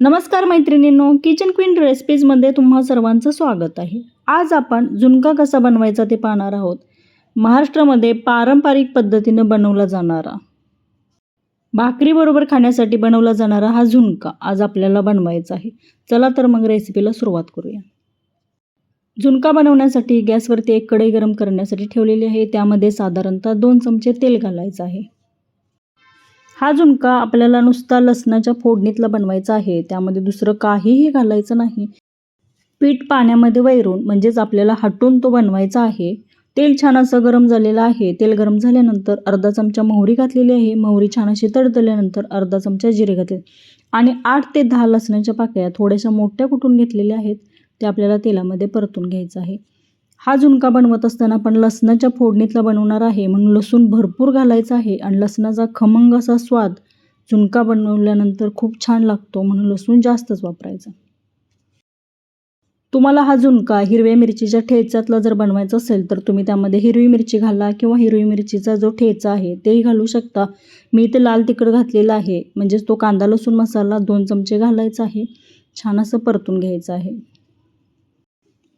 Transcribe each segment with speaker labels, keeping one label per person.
Speaker 1: नमस्कार मैत्रिणींनो kitchen queen रेसिपीजमध्ये तुम्हा सर्वांचं स्वागत आहे. आज आपण झुणका कसा बनवायचा ते पाहणार आहोत. महाराष्ट्रामध्ये पारंपरिक पद्धतीनं बनवला जाणारा भाकरीबरोबर खाण्यासाठी बनवला जाणारा हा झुणका आज आपल्याला बनवायचा आहे. चला तर मग रेसिपीला सुरुवात करूया. झुणका बनवण्यासाठी गॅसवरती एक कढई गरम करण्यासाठी ठेवलेली आहे. त्यामध्ये साधारणतः दोन चमचे तेल घालायचं आहे. हा झुणका आपल्याला नुसता लसणाच्या फोडणीतला बनवायचा आहे. त्यामध्ये दुसरं काहीही घालायचं नाही. पीठ पाण्यामध्ये वैरून म्हणजेच आपल्याला हटून तो बनवायचा आहे. तेल छान असं गरम झालेलं आहे. तेल गरम झाल्यानंतर अर्धा चमचा मोहरी घातलेली आहे. मोहरी छान अशी तडतल्यानंतर अर्धा चमचा जिरे घातले. आणि आठ ते दहा लसणाच्या पाकळ्या थोड्याशा मोठ्या कुटून घेतलेल्या आहेत ते आपल्याला तेलामध्ये परतून घ्यायचं आहे. हा झुणका बनवत असताना आपण लसणाच्या फोडणीतला बनवणार आहे. म्हणून लसूण भरपूर घालायचा आहे आणि लसणाचा खमंग असा स्वाद झुणका बनवल्यानंतर खूप छान लागतो म्हणून लसूण जास्तच वापरायचा. तुम्हाला हा झुणका हिरव्या मिरचीच्या ठेच्यातला जर बनवायचा असेल तर तुम्ही त्यामध्ये हिरवी मिरची घाला किंवा हिरवी मिरचीचा जो ठेचा आहे तेही घालू शकता. मी इथे लाल तिखट घातलेला आहे. म्हणजेच तो कांदा लसूण मसाला दोन चमचे घालायचा आहे. छान असं परतून घ्यायचं आहे.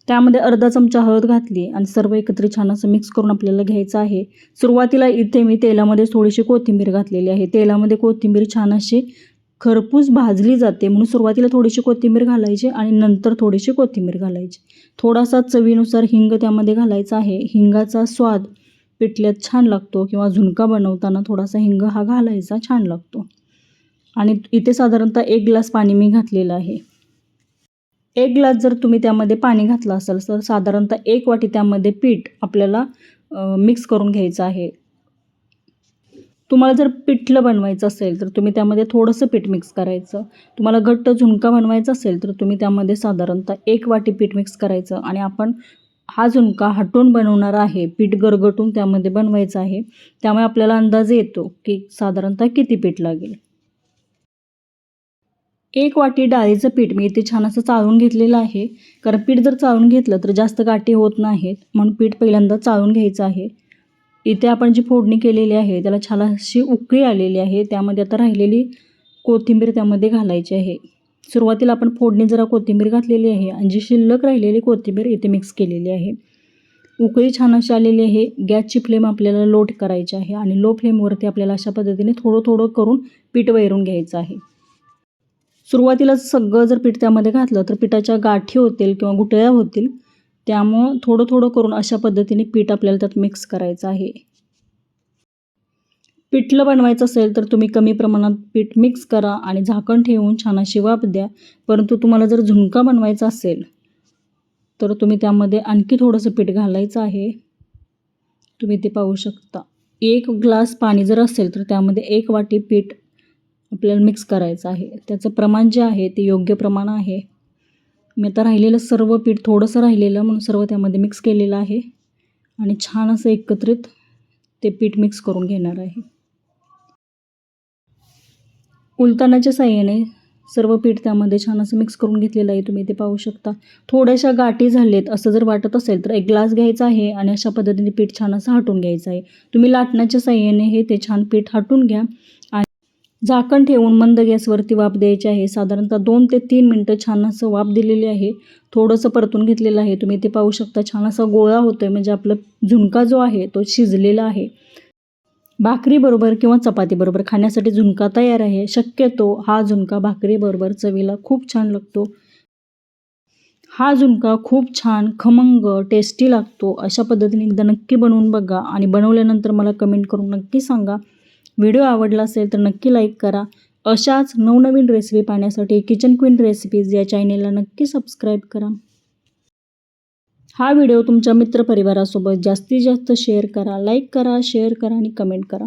Speaker 1: त्यामध्ये अर्धा चमचा हळद घातली आणि सर्व एकत्र छान असं मिक्स करून आपल्याला घ्यायचं आहे. सुरुवातीला इथे मी तेलामध्ये थोडीशी कोथिंबीर घातलेली आहे. तेलामध्ये कोथिंबीर छान अशी खरपूस भाजली जाते म्हणून सुरुवातीला थोडीशी कोथिंबीर घालायची आणि नंतर थोडीशी कोथिंबीर घालायची. थोडासा चवीनुसार हिंग त्यामध्ये घालायचा आहे. हिंगाचा स्वाद पिठल्यात छान लागतो किंवा झुणका बनवताना थोडासा हिंग हा घालायचा छान लागतो. आणि इथे साधारणतः एक ग्लास पाणी मी घातलेलं आहे. एक ग्लास जर तुम्ही त्यामध्ये पाणी घातलं असाल तर साधारणतः एक वाटी त्यामध्ये पीठ आपल्याला मिक्स करून घ्यायचं आहे. तुम्हाला जर पिठलं बनवायचं असेल तर तुम्ही त्यामध्ये थोडंसं पीठ मिक्स करायचं. तुम्हाला घट्ट झुणका बनवायचा असेल तर तुम्ही त्यामध्ये साधारणतः एक वाटी पीठ मिक्स करायचं आणि आपण हा झुणका हटून बनवणार आहे पीठ गरगटून त्यामध्ये बनवायचं आहे. त्यामुळे आपल्याला अंदाज येतो की साधारणतः किती पीठ लागेल. एक वाटी डाळीचं पीठ मी इथे छान असं चाळून घेतलेलं आहे. कारण पीठ जर चाळून घेतलं तर जास्त गाठी होत नाहीत. म्हणून पीठ पहिल्यांदा चाळून घ्यायचं आहे. इथे आपण जी फोडणी केलेली आहे त्याला छान अशी उकळी आलेली आहे. त्यामध्ये आता राहिलेली कोथिंबीर त्यामध्ये घालायची आहे. सुरुवातीला आपण फोडणी जरा कोथिंबीर घातलेली आहे आणि जी शिल्लक राहिलेली कोथिंबीर इथे मिक्स केलेली आहे. उकळी छान अशी आलेली आहे. गॅसची फ्लेम आपल्याला लोट करायची आहे आणि लो फ्लेमवरती आपल्याला अशा पद्धतीने थोडं थोडं करून पीठ वैरून घ्यायचं आहे. सुरुवातीला सगळं जर पीठ त्यामध्ये घातलं तर पिठाच्या गाठी होतील किंवा गुटळ्या होतील. त्यामुळं थोडं थोडं करून अशा पद्धतीने पीठ आपल्याला त्यात मिक्स करायचं आहे. पिठलं बनवायचं असेल तर तुम्ही कमी प्रमाणात पीठ मिक्स करा आणि झाकण ठेवून छान अशी वाफ द्या. परंतु तुम्हाला जर झुणका बनवायचा असेल तर तुम्ही त्यामध्ये आणखी थोडंसं पीठ घालायचं आहे. तुम्ही ते पाहू शकता. एक ग्लास पाणी जर असेल तर त्यामध्ये एक वाटी पीठ आपल्याला मिक्स करायचं आहे. त्याचं प्रमाण जे आहे ते योग्य प्रमाण आहे. मी आता राहिलेलं सर्व पीठ थोडंसं राहिलेलं म्हणून सर्व त्यामध्ये मिक्स केलेलं आहे. आणि छान असं एकत्रित ते पीठ मिक्स करून घेणार आहे. उलतानाच्या साह्याने सर्व पीठ त्यामध्ये छान असं मिक्स करून घेतलेलं आहे. तुम्ही ते पाहू शकता. थोड्याशा गाठी झालेत असं जर वाटत असेल तर एक ग्लास घ्यायचा आहे आणि अशा पद्धतीने पीठ छान असं हटून घ्यायचं आहे. तुम्ही लाटण्याच्या साह्याने हे ते छान पीठ हटून घ्या. आणि झाकण ठेवून मंद गॅसवरती वाफ द्यायची आहे. साधारणतः दोन ते तीन मिनटं छान असं वाफ दिलेली आहे. थोडंसं परतून घेतलेलं आहे. तुम्ही ते पाहू शकता छान असा गोळा होतो आहे म्हणजे आपलं झुणका जो आहे तो शिजलेला आहे. भाकरीबरोबर किंवा चपातीबरोबर खाण्यासाठी झुणका तयार आहे. शक्यतो हा झुणका भाकरीबरोबर चवीला खूप छान लागतो. हा झुणका खूप छान खमंग टेस्टी लागतो. अशा पद्धतीने एकदा नक्की बनवून बघा आणि बनवल्यानंतर मला कमेंट करून नक्की सांगा. व्हिडिओ आवडला असेल तर नक्की लाईक करा. अशाच नवनवीन रेसिपी पाहण्यासाठी किचन क्वीन रेसिपीज या चॅनेलला नक्की सबस्क्राईब करा. हा व्हिडिओ तुमच्या मित्रपरिवारासोबत जास्तीत जास्त शेअर करा लाईक करा शेअर करा आणि कमेंट करा.